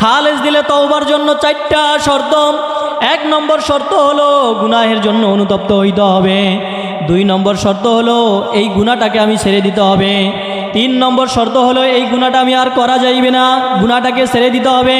খালেজ দিলে তওবার জন্য চারটা শর্ত। এক নম্বর শর্ত হলো গুনাহের জন্য অনুতপ্ত হইতে হবে। দুই নম্বর শর্ত হলো এই গুণাটাকে আমি ছেড়ে দিতে হবে। তিন নম্বর শর্ত হলো এই গুণাটা আমি আর করা যাইবে না গুণাটাকে ছেড়ে দিতে হবে।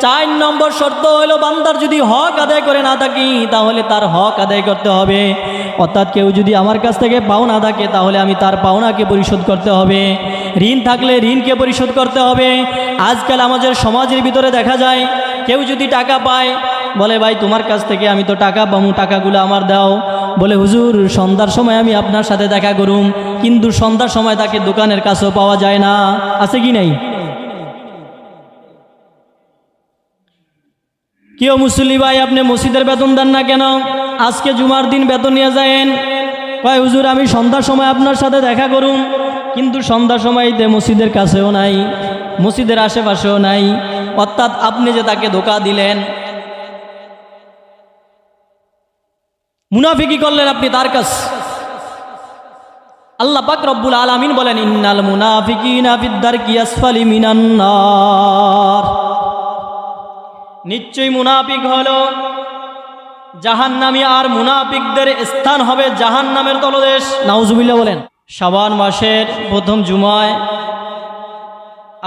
চার নম্বর শর্ত হলো, বান্দার যদি হক আদায় করে না থাকি, তাহলে তার হক আদায় করতে হবে। অর্থাৎ কেউ যদি আমার কাছ থেকে পাওনা থাকে, তাহলে আমি তার পাওনাকে পরিশোধ করতে হবে। ঋণ থাকলে ঋণকে পরিশোধ করতে হবে। আজকাল আমাদের সমাজের ভিতরে দেখা যায়, কেউ যদি টাকা পায়, বলে, ভাই, তোমার কাছ থেকে আমি তো টাকা পাবো, টাকাগুলো আমার দাও। বলে, হুজুর, সন্ধ্যার সময় আমি আপনার সাথে দেখা করুম। কিন্তু সন্ধ্যার সময় তাকে দোকানের কাছেও পাওয়া যায় না। আছে কি নাই? কেউ মুসল্লি ভাই, আপনি মসজিদের বেতন দেন না কেন? আজকে জুমার দিন বেতন নিয়ে যায়েন। ভাই হুজুর, আমি সন্ধ্যার সময় আপনার সাথে দেখা করুন কিন্তু সন্ধ্যার সময়তে মসজিদের কাছেও নাই, মসজিদের আশেপাশেও নাই। অর্থাৎ আপনি যে তাকে ধোকা দিলেন মুনাফিকি করলেন আপনি তার কাছ। আল্লাহ পাক রব্বুল আলামিন বলেন, ইন্নাল মুনাফিকিনা ফিদ্দার কিয়াসফালি মিনান নার নিশ্চয়ই মুনাফিক হলো। জাহান্নামী আর মুনাফিকদের স্থান হবে জাহান্নামের তলদেশ। নাউজুবিল্লাহ বলেন, শাবান মাসের প্রথম জুমায়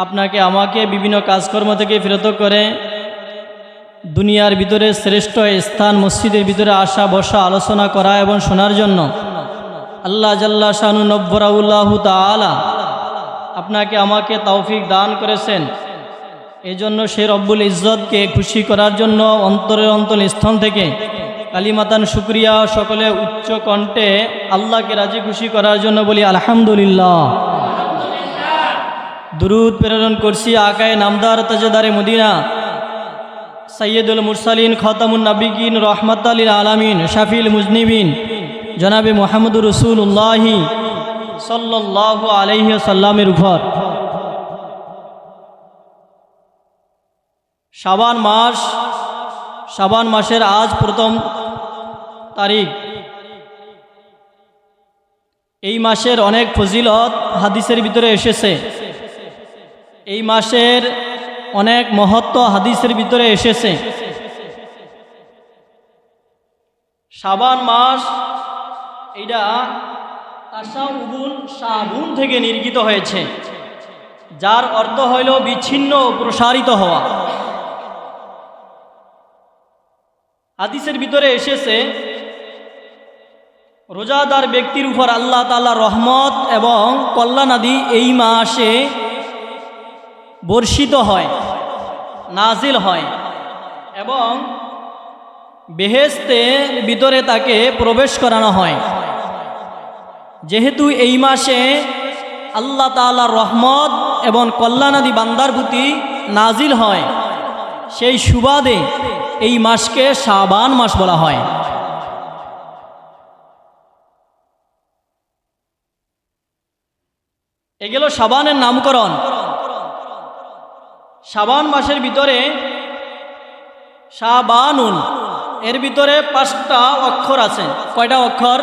আপনাকে, আমাকে বিভিন্ন কাজকর্ম থেকে ফেরত করে দুনিয়ার ভিতরে শ্রেষ্ঠ স্থান, মসজিদের ভিতরে আসা, বসা, আলোচনা করা এবং শোনার জন্য আল্লাহ জাল্লা শানু নব্বরাউল্লাহ তালা আপনাকে, আমাকে তৌফিক দান করেছেন। এই জন্য সে রব্বুল ইজ্জতকে খুশি করার জন্য অন্তরের অন্তর স্থান থেকে কালিমাতান শুক্রিয়া সকলে উচ্চ কণ্ঠে আল্লাহকে রাজি খুশি করার জন্য বলি আলহামদুলিল্লাহ। দুরুদ প্রেরণ করছি আকায় নামদার তাজেদারে মদিনা। সৈয়দুল মুরসালিন, খতামুন নাবিকিন রহমত আলীর আলামিন, শাফিল মুজনিবিন, জনাবে মোহাম্মদুর রসুল্লাহি সাল্লাহ আলহি সাল্লামের উপর শাবান মাস, শাবান মাসের আজ প্রথম তারিখ। এই মাসের অনেক ফজিলত হাদিসের ভিতরে এসেছে। এই মাসের অনেক মহত্ব হাদিসের ভিতরে এসেছে। শাবান মাস এটা তাসাউবুন সাবুন থেকে নির্গিত হয়েছে। যার অর্থ হইল বিচ্ছিন্ন প্রসারিত হওয়া। হাদিসের ভিতরে এসেছে, রোজাদার ব্যক্তির উপর আল্লাহ তালা রহমত এবং কল্যাণাদি এই মাসে বর্ষিত হয়, নাজিল হয় এবং বেহেস্তের ভিতরে তাকে প্রবেশ করানো হয়। যেহেতু এই মাসে আল্লাহ তালার রহমত এবং কল্যাণাদি বান্দার প্রতি নাজিল হয়, সেই সুবাদে এই মাসকে শাবান মাস বলা হয়। এগুলো সাবানের নামকরণ। সাবান মাসের ভিতরে সাবানুন এর ভিতরে পাঁচটা অক্ষর আছে। কয়টা অক্ষর?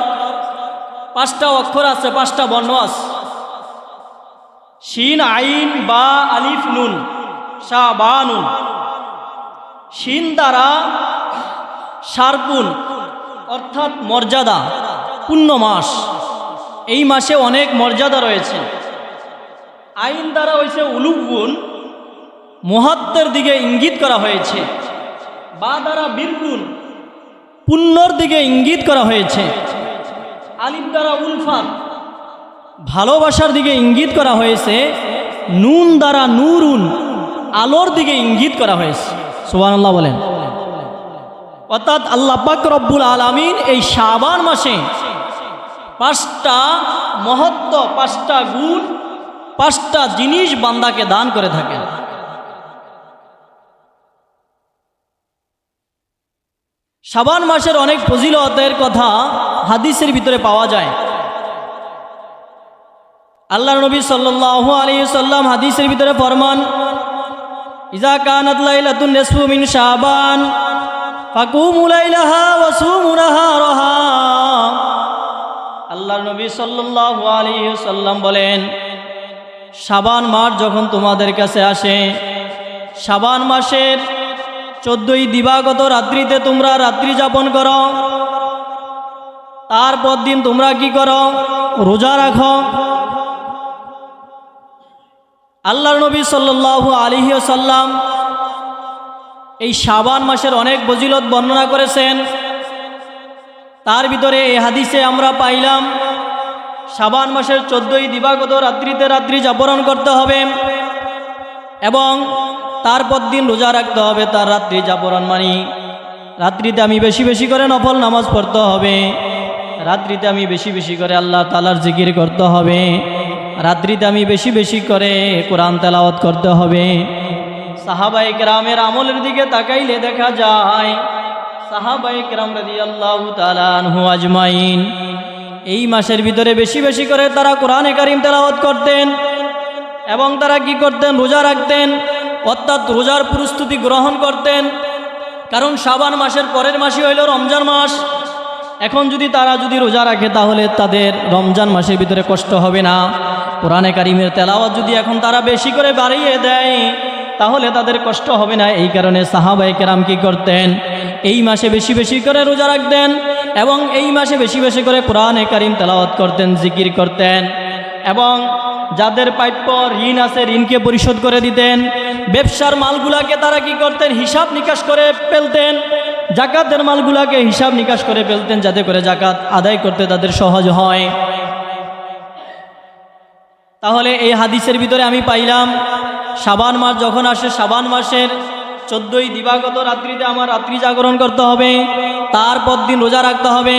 পাঁচটা অক্ষর আছে, পাঁচটা বর্ণ আছে শিন, আইন, বা, আলিফ, নুন। সাবানুন শিন দ্বারা সারপুন অর্থাৎ মর্যাদা, পূর্ণ মাস। এই মাসে অনেক মর্যাদা রয়েছে। আইন দ্বারা হয়েছে উলুগুণ মহাত্মের দিকে ইঙ্গিত করা হয়েছে। বা দ্বারা বীরগুণ পুণ্যর দিকে ইঙ্গিত করা হয়েছে। আলিফ দ্বারা উলফাত, ভালোবাসার দিকে ইঙ্গিত করা হয়েছে। নুন দ্বারা নুরুন, আলোর দিকে ইঙ্গিত করা হয়েছে। সুবান আল্লাহ বলেন। অর্থাৎ আল্লাহ পাক রব্বুল আলমিন এই শাবান মাসে পাঁচটা মহত্ব, পাঁচটা গুণ, পাঁচটা জিনিস বান্দাকে দান করে থাকেন। শাবান মাসের অনেক ফজিলতের কথা হাদিসের ভিতরে পাওয়া যায়। আল্লাহ নবী সাল্লাহ আলী সাল্লাম হাদিসের ভিতরে ফরমান ইজা কানাত লাইলাতুন নিসফু মিন শাবান, ফাকুমু লাইলাহা ওয়া সুমু নাহারাহা। আল্লাহর নবী সাল্লাল্লাহু আলাইহি সাল্লাম বলেন, শাবান মাস যখন তোমাদের কাছে আসে, শাবান মাসের চোদ্দই দিবাগত রাত্রিতে তোমরা রাত্রি যাপন করো। তারপর দিন তোমরা কি করো? রোজা রাখো। আল্লাহ নবী সাল্লাহ আলিহি সাল্লাম এই শাবান মাসের অনেক বজিলত বর্ণনা করেছেন। তার ভিতরে এই হাদিসে আমরা পাইলাম, শাবান মাসের চোদ্দই দিবাগত রাত্রিতে রাত্রি জাপরণ করতে হবে এবং তারপর দিন রোজা রাখতে হবে, তার রাত্রি জাপরণ মানি রাত্রিতে আমি বেশি বেশি করে নফল নামাজ পড়তে হবে, রাত্রিতে আমি বেশি বেশি করে আল্লাহ তালার জিকির করতে হবে। রাত্রিতে আমি বেশি বেশি করে কোরআন তেলাওয়াত করতে হবে। সাহাবাই গ্রামের আমলের দিকে তাকাইলে দেখা যায় সাহাবাই গ্রাম রাজি আল্লাহ তালানহু আজমাইন। এই মাসের ভিতরে বেশি বেশি করে তারা কোরআনে কারিম তেলাওয়াত করতেন এবং তারা কি করতেন? রোজা রাখতেন, অর্থাৎ রোজার প্রস্তুতি গ্রহণ করতেন। কারণ শাবান মাসের পরের মাসই হইল রমজান মাস। এখন যদি তারা যদি রোজা রাখে, তাহলে তাদের রমজান মাসের ভিতরে কষ্ট হবে না। কোরআনে কারিমের তেলাওয়াত যদি এখন তারা বেশি করে বাড়িয়ে দেয়, তাহলে তাদের কষ্ট হবে না। এই কারণে সাহাবাই কেরাম কি করতেন? এই মাসে বেশি বেশি করে রোজা রাখতেন এবং এই মাসে বেশি বেশি করে কোরআনে কারিম তেলাওয়াত করতেন, জিকির করতেন এবং যাদের প্রাপ্য ঋণ আছে, ঋণকে পরিশোধ করে দিতেন। ব্যবসার মালগুলাকে তারা কি করতেন? হিসাব নিকাশ করে ফেলতেন। জাকাতের মালগুলাকে হিসাব নিকাশ করে ফেলতেন যাতে করে জাকাত আদায় করতে তাদের সহজ হয়। তাহলে এই হাদিসের ভিতরে আমি পাইলাম সাবান মাস যখন আসে সাবান মাসের চোদ্দই দিবাগত রাত্রিতে আমার রাত্রি জাগরণ করতে হবে, তারপর দিন রোজা রাখতে হবে,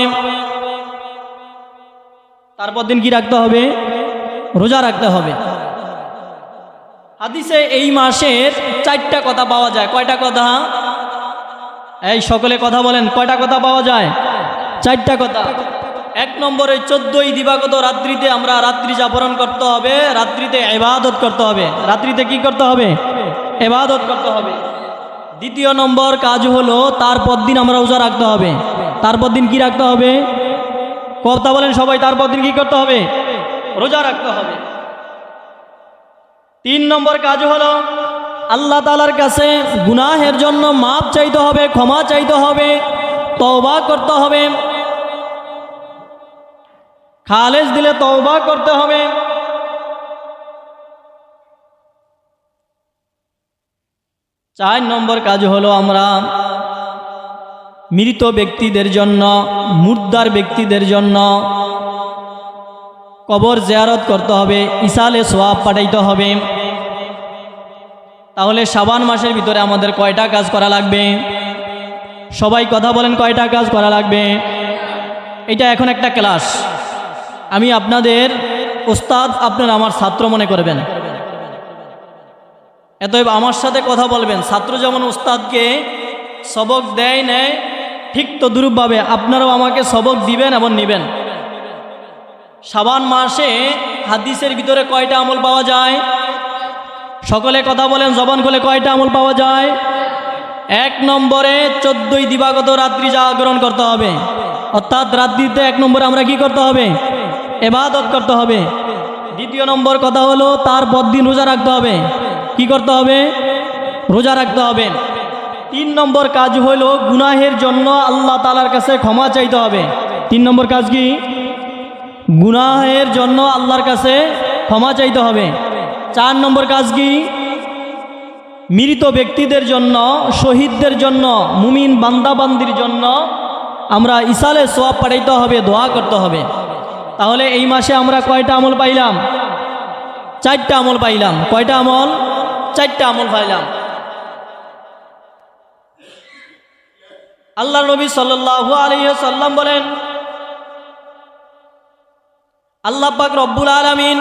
তারপর দিন কি রাখতে হবে? রোজা রাখতে হবে। হাদিসে এই মাসের চারটা কথা পাওয়া যায়। কয়টা কথা? এই সকলে কথা বলেন, কয়টা কথা পাওয়া যায়? চারটা কথা। এক নম্বরে চোদ্দই দিবাগত রাত্রিতে আমরা রাত্রি জাগরণ করতে হবে, রাত্রিতে এবাদত করতে হবে। রাত্রিতে কি করতে হবে? এবাদত করতে হবে। দ্বিতীয় নম্বর কাজ হলো, তারপর দিন আমরা রোজা রাখতে হবে। তারপর দিন কি রাখতে হবে? কথা বলেন সবাই, তারপর দিন কি করতে হবে? রোজা রাখতে হবে। তিন নম্বর কাজ হলো আল্লাহ তালার কাছে গুনাহের জন্য মাপ চাইতে হবে, ক্ষমা চাইতে হবে, তওবা করতে হবে। খালেজ দিলে তওবা করতে হবে। চার নম্বর কাজ হলো আমরা মৃত ব্যক্তিদের জন্য, মুর্দার ব্যক্তিদের জন্য কবর জেয়ারত করতে হবে ইসালে সোয়াব পাঠাইতে হবে। তাহলে সাবান মাসের ভিতরে আমাদের কয়টা কাজ করা লাগবে? সবাই কথা বলেন, কয়টা কাজ করা লাগবে? এটা এখন একটা ক্লাস। আমি আপনাদের ওস্তাদ আপনারা আমার ছাত্র মনে করবেন। এতএব আমার সাথে কথা বলবেন। ছাত্র যেমন ওস্তাদকে সবক দেয়, নেয়, ঠিক তো দুরূপভাবে আপনারাও আমাকে সবক দিবেন এবং নিবেন। সাবান মাসে হাদিসের ভিতরে কয়টা আমল পাওয়া যায়? সকলে কথা বলেন, জবান খুলে কয়টা আমল পাওয়া যায়? এক নম্বরে চোদ্দই দিবাগত রাত্রি জাগরণ করতে হবে। অর্থাৎ রাত্রিতে এক নম্বরে আমরা কি করতে হবে? এবাদত করতে হবে। দ্বিতীয় নম্বর কথা হলো তার দিন রোজা রাখতে হবে। কি করতে হবে? রোজা রাখতে হবে। তিন নম্বর কাজ হলো, গুনাহের জন্য আল্লাহ তালার কাছে ক্ষমা চাইতে হবে। তিন নম্বর কাজ কি? গুনাহের জন্য আল্লাহর কাছে ক্ষমা চাইতে হবে। চার নম্বর কাজ কি? মৃত ব্যক্তিদের জন্য, শহীদদের জন্য, মুমিন বান্দাবান্দির জন্য আমরা ইসালে সোয়াব পাঠাইতে হবে, দোয়া করতে হবে। তাহলে এই মাসে আমরা কয়টা আমল পাইলাম? চারটা আমল পাইলাম। কয়টা আমল? চারটা আমল পাইলাম। আল্লাহ নবী সাল্লাল্লাহু আলাইহি সাল্লাম বলেন, আল্লাহ পাক রব্বুল আলামিন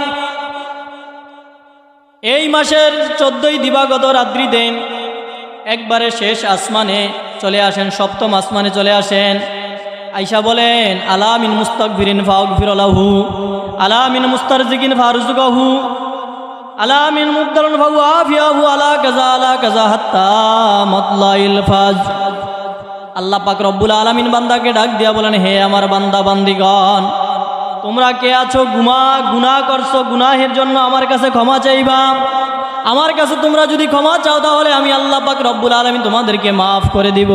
এই মাসের চোদ্দই দিবাগত রাত্রিতে একবারে শেষ আসমানে চলে আসেন, সপ্তম আসমানে চলে আসেন। আইসা বলেন, আলামিন মুস্তাক ফিরিন ফাউক ফিরলাহু আলামিন মুস্তার জিকিন ফারুজুকাহু আলামিন মুদারুন ফাউ আফিয়াহু আলা কাজা আলা কাজা হাত্তা মাতলাইল ফাজ। আল্লাহ পাক রব্বুল আলামিন বান্দাকে ডাক দিয়া বলেন, হে আমার বান্দা, বান্দিগণ তোমরা কে আছো? গুমা, গুনাহ করছ, গুনাহের জন্য আমার কাছে ক্ষমা চাইবা। আমার কাছে তোমরা যদি ক্ষমা চাও, তাহলে আমি আল্লাহ পাক রব্বুল আলমী তোমাদেরকে মাফ করে দিব।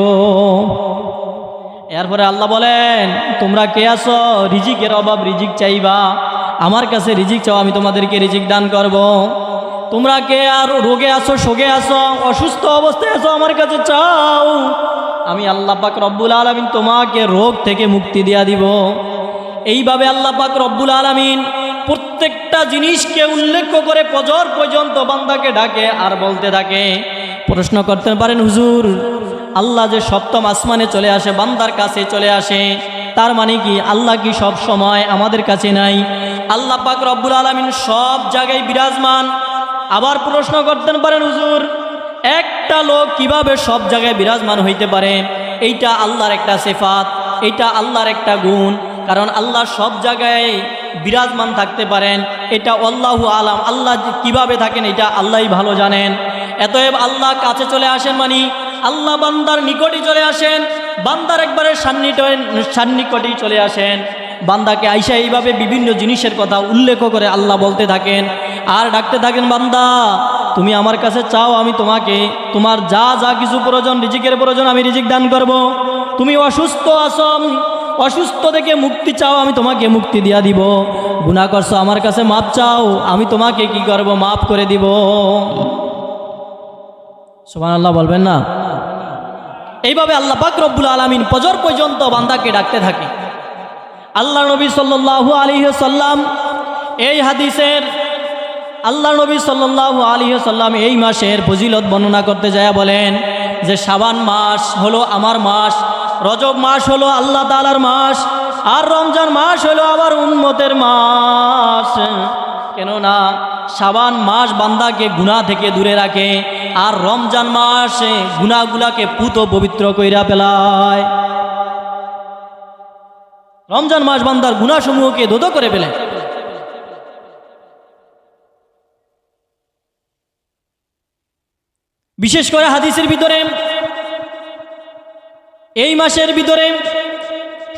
এরপরে আল্লাহ বলেন, তোমরা কে আছো? রিজিকের অভাব রিজিক চাইবা। আমার কাছে রিজিক চাও, আমি তোমাদেরকে রিজিক দান করব। তোমরা কে আর রোগে আসো শোকে আসো অসুস্থ অবস্থায় আসো আমার কাছে চাও। আমি আল্লাহ পাক রব্বুল আলমিন তোমাকে রোগ থেকে মুক্তি দিয়া দিব। এইভাবে আল্লাহ পাক রব্বুল আলমিন প্রত্যেকটা জিনিসকে উল্লেখ করে পজর পর্যন্ত বান্দাকে ডাকে আর বলতে থাকে। প্রশ্ন করতে পারেন, হুজুর, আল্লাহ যে সপ্তম আসমানে চলে আসে, বান্দার কাছে চলে আসে, তার মানে কি আল্লাহ কি সব সময় আমাদের কাছে নাই? আল্লাহ পাক রব্বুল আলমিন সব জায়গায় বিরাজমান। আবার প্রশ্ন করতেন পারেন, হুজুর, একটা লোক কীভাবে সব জায়গায় বিরাজমান হইতে পারে? এইটা আল্লাহর একটা সেফাত, এইটা আল্লাহর একটা গুণ। কারণ আল্লাহ সব জায়গায় বিরাজমান থাকতে পারেন। এটা আল্লাহু আলাম। আল্লাহ কীভাবে থাকেন এটা আল্লাহই ভালো জানেন। এতএব আল্লাহ কাছে চলে আসেন মানে আল্লাহ বান্দার নিকটই চলে আসেন। বান্দার একবারে সান্নিকটেই চলে আসেন। বান্দাকে আইসা এইভাবে বিভিন্ন জিনিসের কথা উল্লেখ করে আল্লাহ বলতে থাকেন। আর ডাকতে থাকেন, বান্দা, তুমি আমার কাছে চাও, আমি তোমাকে তোমার যা যা কিছু প্রয়োজন, রিজিকের প্রয়োজন, আমি রিজিক দান করব। তুমি অসুস্থ আছো অসুস্থ থেকে মুক্তি চাও, আমি তোমাকে মুক্তি দিয়া দিব। গুণা করছ আমার কাছে, মাপ চাও, আমি তোমাকে কি করব মাফ করে দিব। সোমান আল্লাহ বলবেন না? এইভাবে আল্লাহ পাক রব্বুল আলমিন পজর পর্যন্ত বান্দাকে ডাকতে থাকে। আল্লাহ নবী সাল্লাল্লাহু আলী সাল্লাম এই হাদিসের, আল্লাহ নবী সাল্লাল্লাহু আলী সাল্লাম এই মাসের ফজিলত বর্ণনা করতে যায় বলেন যে সাবান মাস হলো আমার মাস রজব মাস হলো আল্লাহ তালার মাস, আর রমজান মাস হলো আবার উন্মতের মাস। কেননা সাবান মাস বান্দাকে গুণা থেকে দূরে রাখে, আর রমজান মাস গুণাগুলাকে পুত পবিত্র কইরা পেলায় রমজান মাস বান্দার গুণাসমূহকে দোদ করে ফেলে। বিশেষ করে হাদিসের ভিতরে এই মাসের ভিতরে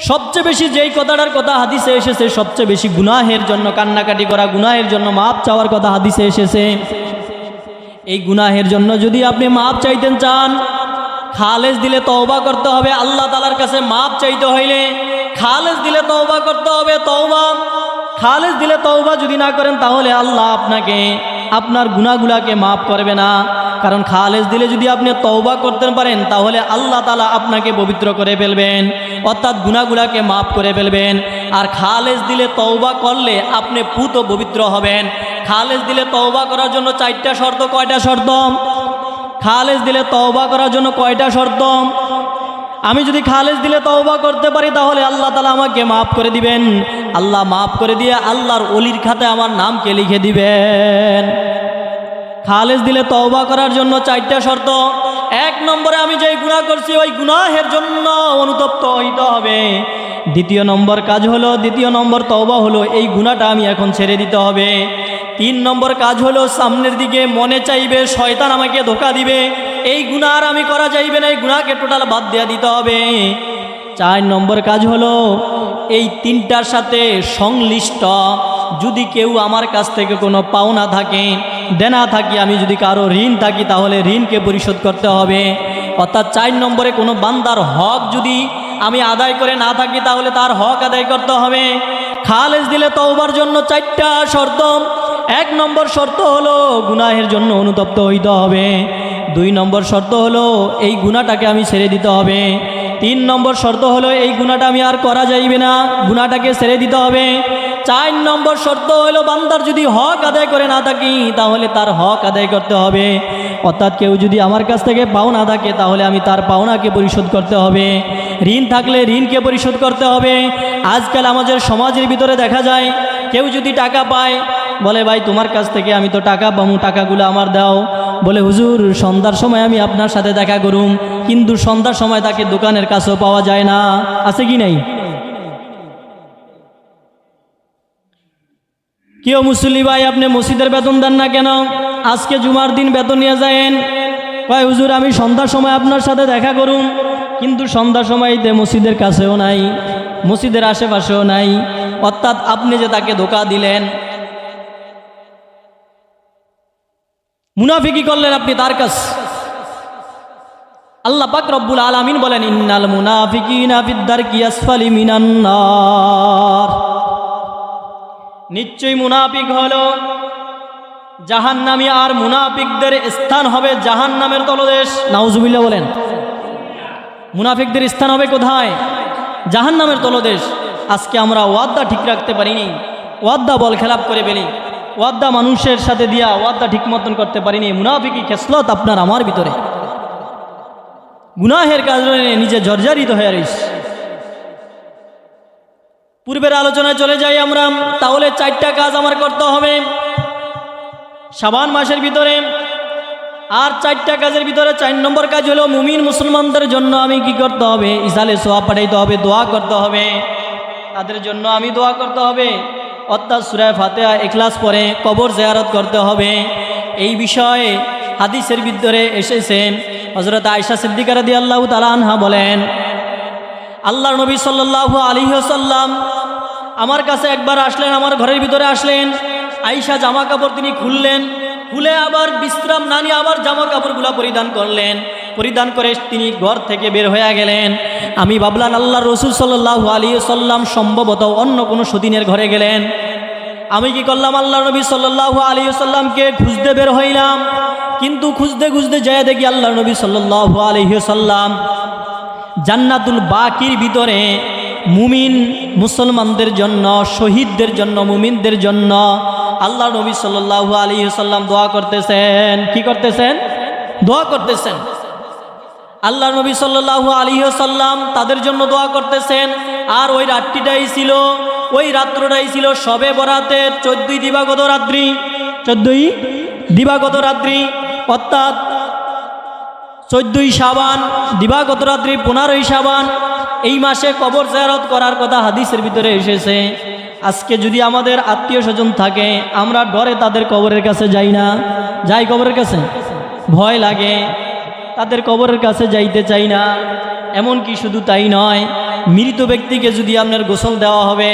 সবচেয়ে বেশি যেই কথাটার কথা হাদিসে এসেছে, সবচেয়ে বেশি গুনাহের জন্য, কান্নাকাটি করা গুনাহের জন্য মাপ চাওয়ার কথা হাদিসে এসেছে। এই গুনাহের জন্য যদি আপনি মাপ চাইতেন চান, খালেজ দিলে তওবা করতে হবে, আল্লাহ তালার কাছে মাপ চাইতে হইলে খালেজ দিলে তওবা করতে হবে, তওবা। খালেজ দিলে তওবা যদি না করেন, তাহলে আল্লাহ আপনাকে আপনার গুণাগুলাকে মাফ করবে না। কারণ খালেজ দিলে যদি আপনি তওবা করতে পারেন, তাহলে আল্লাহ তালা আপনাকে পবিত্র করে ফেলবেন। অর্থাৎ গুণাগুলাকে মাফ করে ফেলবেন। আর খালেজ দিলে তওবা করলে আপনি পুত পবিত্র হবেন। খালেজ দিলে তওবা করার জন্য চারটা শর্ত, কয়টা শর্ত? খালেজ দিলে তওবা করার জন্য কয়টা শর্ত? আমি যদি খালেজ দিলে তওবা করতে পারি, তাহলে আল্লাহ তালা আমাকে মাফ করে দিবেন। আল্লাহ মাফ করে দিয়ে আল্লাহর অলির খাতে আমার নামকে লিখে দিবেন। খালেজ দিলে তওবা করার জন্য চারটা শর্ত। এক নম্বরে আমি যেই গুণা করছি, ওই গুনাহের জন্য অনুতপ্ত হইতে হবে। দ্বিতীয় নম্বর কাজ হলো, দ্বিতীয় নম্বর তওবা হলো, এই গুণাটা আমি এখন ছেড়ে দিতে হবে। তিন নম্বর কাজ হলো, সামনের দিকে মনে চাইবে, শয়তান আমাকে ধোকা দিবে। এই গুণা আর আমি করা যাইবে না, এই গুণাকে টোটাল বাদ দেওয়া দিতে হবে। চার নম্বর কাজ হলো, এই তিনটার সাথে সংশ্লিষ্ট, যদি কেউ আমার কাছ থেকে কোনো পাওনা থাকে, দেনা থাকি, আমি যদি কারও ঋণ থাকি, তাহলে ঋণকে পরিশোধ করতে হবে। অর্থাৎ চার নম্বরে কোনো বান্দার হক যদি আমি আদায় করে না থাকি, তাহলে তার হক আদায় করতে হবে। খালেজ দিলে তওবার জন্য চারটা শর্ত। এক নম্বর শর্ত হলো, গুনাহের জন্য অনুতপ্ত হইতে হবে। দুই নম্বর শর্ত হলো, এই গুণাটাকে আমি ছেড়ে দিতে হবে। তিন নম্বর শর্ত হলো, এই গুণাটা আমি আর করা যাইবে না, গুণাটাকে ছেড়ে দিতে হবে। চার নম্বর শর্ত হলো, বান্দার যদি হক আদায় করে না থাকি, তাহলে তার হক আদায় করতে হবে। অর্থাৎ কেউ যদি আমার কাছ থেকে পাওনা থাকে, তাহলে আমি তার পাওনাকে পরিশোধ করতে হবে। ঋণ থাকলে ঋণকে পরিশোধ করতে হবে। আজকাল আমাদের সমাজের ভিতরে দেখা যায়, কেউ যদি টাকা পায়, বলে, ভাই, তোমার কাছ থেকে আমি তো টাকা পাবো, টাকাগুলো আমার দাও। বলে, হুজুর, সন্ধ্যার সময় আমি আপনার সাথে দেখা করুম, কিন্তু সন্ধ্যার সময় তাকে দোকানের কাছেও পাওয়া যায় না। আছে কি নাই? কেউ মুসল্লি ভাই, আপনি মসজিদের বেতন দেন না কেন? আজকে জুমার দিন বেতন নিয়ে যায়েন। ভাই হুজুর, আমি সন্ধ্যার সময় আপনার সাথে দেখা করুন কিন্তু সন্ধ্যার সময়তে মসজিদের কাছেও নাই, মসজিদের আশেপাশেও নাই। অর্থাৎ আপনি যে তাকে ধোকা দিলেন মুনাফিকি করলেন আপনি তার কাছ। আল্লাহ পাক রব্বুল আলামিন বলেন, ইন্নাল মুনাফিকিনা ফিদ্দার কি আসফালি মিনান নার। নিশ্চয়ই মুনাফিক হলো জাহান্নামী, আর মুনাফিকদের স্থান হবে জাহান্নামের তলদেশ। নাউজুবিল্লাহ বলেন, মুনাফিকদের স্থান হবে কোথায়? জাহান্নামের তলদেশ। আজকে আমরা ওয়াদ্দা ঠিক রাখতে পারিনি ওয়াদ্দা বল খেলাপ করে ফেলি। ওয়াদ্দা মানুষের সাথে দিয়া ওয়াদ্দা ঠিক মতন করতে পারিনি। মুনাফিকি খেসলত আপনার আমার ভিতরে। গুনাহের কারণে নিজে জর্জারিত হয়ে রইস। পূর্বের আলোচনায় চলে যাই আমরা, তাহলে চারটা কাজ আমার করতে হবে। সাবান মাসের ভিতরে, আর চারটা কাজের ভিতরে চার নম্বর কাজ হলো মুমিন মুসলমানদের জন্য আমি কি করতে হবে? ইসালে সোয়া পাঠাইতে হবে, দোয়া করতে হবে। তাদের জন্য আমি দোয়া করতে হবে। অর্থাৎ সুরায় ফাতেহা এখলাস পরে কবর জেয়ারত করতে হবে। এই বিষয়ে হাদিসের ভিতরে এসেছেন হজরত আয়সা সিদ্দিকার দি আল্লাহ তালানহা বলেন আল্লাহ নবী সাল্লাহ আলী সাল্লাম আমার কাছে একবার আসলেন, আমার ঘরের ভিতরে আসলেন। আইসা জামা কাপড় তিনি খুললেন, খুলে আবার বিশ্রাম না নিয়ে আবার জামা কাপড়গুলা পরিধান করলেন। পরিধান করে তিনি ঘর থেকে বের হয়ে গেলেন। আমি ভাবলাম আল্লাহ রসুল সাল্লাহ আলী সাল্লাম সম্ভবত অন্য কোনো সদিনের ঘরে গেলেন। আমি কি করলাম? আল্লাহ নবী সাল্লাহ আলী সাল্লামকে খুঁজতে বের হইলাম। কিন্তু খুঁজতে খুঁজতে যায় দেখি আল্লাহ নবী সাল্লাহ সাল্লাম জান্নাতুল বাকির ভিতরে মুমিন মুসলমানদের জন্য, শহীদদের জন্য, মুমিনদের জন্য আল্লাহ নবী সাল্লাল্লাহু আলী সাল্লাম দোয়া করতেছেন। কি করতেছেন? দোয়া করতেছেন। আল্লাহ নবী সাল্লাল্লাহু আলী সাল্লাম তাদের জন্য দোয়া করতেছেন। আর ওই রাত্রিটাই ছিল, ওই রাত্রটাই ছিল সবে বরাতের চোদ্দই দিবাগত রাত্রি। চোদ্দই দিবাগত রাত্রি, অর্থাৎ চোদ্দই সাবান দিবাগত রাত্রি পনেরোই সাবান এই মাসে কবর জায়ারত করার কথা হাদিসের ভিতরে এসেছে। আজকে যদি আমাদের আত্মীয় স্বজন থাকে, আমরা ডরে তাদের কবরের কাছে যাই না। যাই কবরের কাছে? ভয় লাগে। তাদের কবরের কাছে যাইতে চাই না। এমন কি শুধু তাই নয়, মৃত ব্যক্তিকে যদি আপনার গোসল দেওয়া হবে,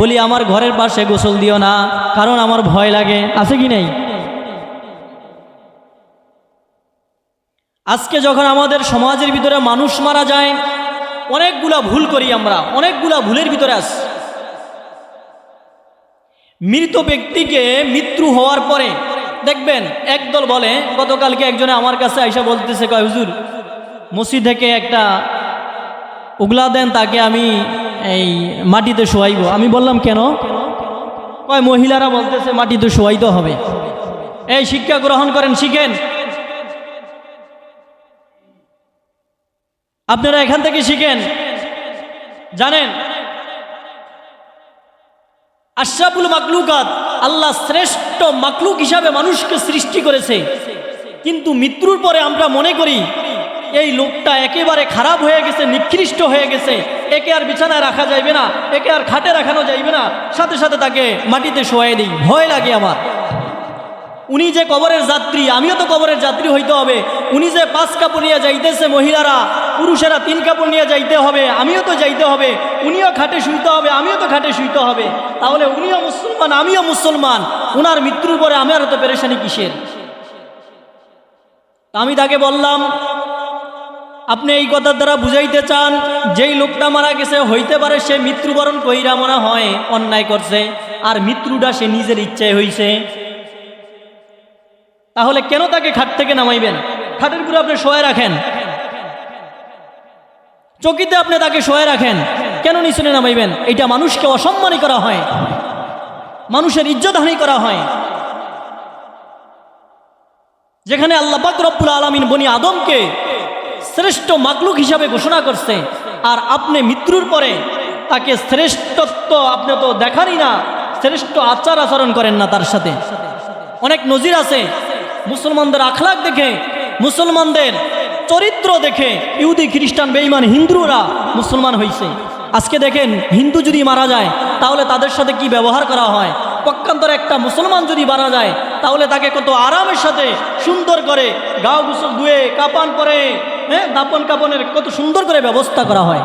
বলি আমার ঘরের পাশে গোসল দিও না, কারণ আমার ভয় লাগে। আছে কি নাই? আজকে যখন আমাদের সমাজের ভিতরে মানুষ মারা যায়, অনেকগুলা ভুল করি আমরা, অনেকগুলা ভুলের ভিতরে আস মৃত ব্যক্তিকে মৃত্যু হওয়ার পরে দেখবেন, একদল বলে, গতকালকে একজনে আমার কাছে আইসা বলতেছে, কয়, হুজুর, মসজিদ থেকে একটা উগলা দেন, তাকে আমি এই মাটিতে শোয়াইব। আমি বললাম, কেন? কয়, মহিলারা বলতেছে, মাটিতে শোয়াইতে হবে। এই শিক্ষা গ্রহণ করেন, শিখেন। আপনারা এখান থেকে শিখেন। জানেন আশরাফুল মাকলুকাত আল্লাহ শ্রেষ্ঠ মাকলুক হিসাবে মানুষকে সৃষ্টি করেছে। কিন্তু মৃত্যুর পরে আমরা মনে করি, এই লোকটা একেবারে খারাপ হয়ে গেছে, নিকৃষ্ট হয়ে গেছে। একে আর বিছানায় রাখা যাইবে না, একে আর খাটে রাখানো যাইবে না। সাথে সাথে তাকে মাটিতে শোয়াই দিই। ভয় লাগে আমার। উনি যে কবরের যাত্রী, আমিও তো কবরের যাত্রী হইতে হবে। উনি যে পাঁচ কাপড় নিয়ে যাইতেছে মহিলারা, পুরুষেরা তিন কাপড় নিয়ে যাইতে হবে, আমিও তো যাইতে হবে। উনিও খাটে শুইতে হবে, আমিও তো খাটে শুইতে হবে। তাহলে উনিও মুসলমান, আমিও মুসলমান। উনার মৃত্যুর পরে আমার তো পেরেশানি কিসের? আমি তাকে বললাম, আপনি এই কথার দ্বারা বুঝাইতে চান, যেই লোকটা মারা গেছে, হইতে পারে সে মৃত্যুবরণ কইরা মনে হয় অন্যায় করছে, আর মৃত্যুটা সে নিজের ইচ্ছায় হইছে। তাহলে কেন তাকে খাট থেকে নামাইবেন? খাটের উপরে আপনি শোয়ে রাখেন। চকিতে আপনি তাকে শোয়ে রাখেন। কেন নিচনে নামাইবেন? এটা মানুষকে অসম্মানী করা হয়। মানুষের ইজ্জতহানি করা হয়। যেখানে আল্লাহ রব্বুল আলমিন বনি আদমকে শ্রেষ্ঠ মাকলুক হিসাবে ঘোষণা করছে। আর আপনি মৃত্যুর পরে তাকে শ্রেষ্ঠত্ব আপনি তো দেখানই না, শ্রেষ্ঠ আচার আচরণ করেন না তার সাথে। অনেক নজির আছে। মুসলমানদের আখলাক দেখে, মুসলমানদের চরিত্র দেখে, ইহুদি, খ্রিস্টান, বেঈমান, হিন্দুরা মুসলমান হয়েছে আজকে দেখেন, হিন্দু যদি মারা যায়, তাহলে তাদের সাথে কি ব্যবহার করা হয়? পক্ষান্তর একটা মুসলমান যদি মারা যায়, তাহলে তাকে কত আরামের সাথে সুন্দর করে গাও গুসল ধুয়ে, কাপান করে হ্যাঁ দাপন কাপনের কত সুন্দর করে ব্যবস্থা করা হয়।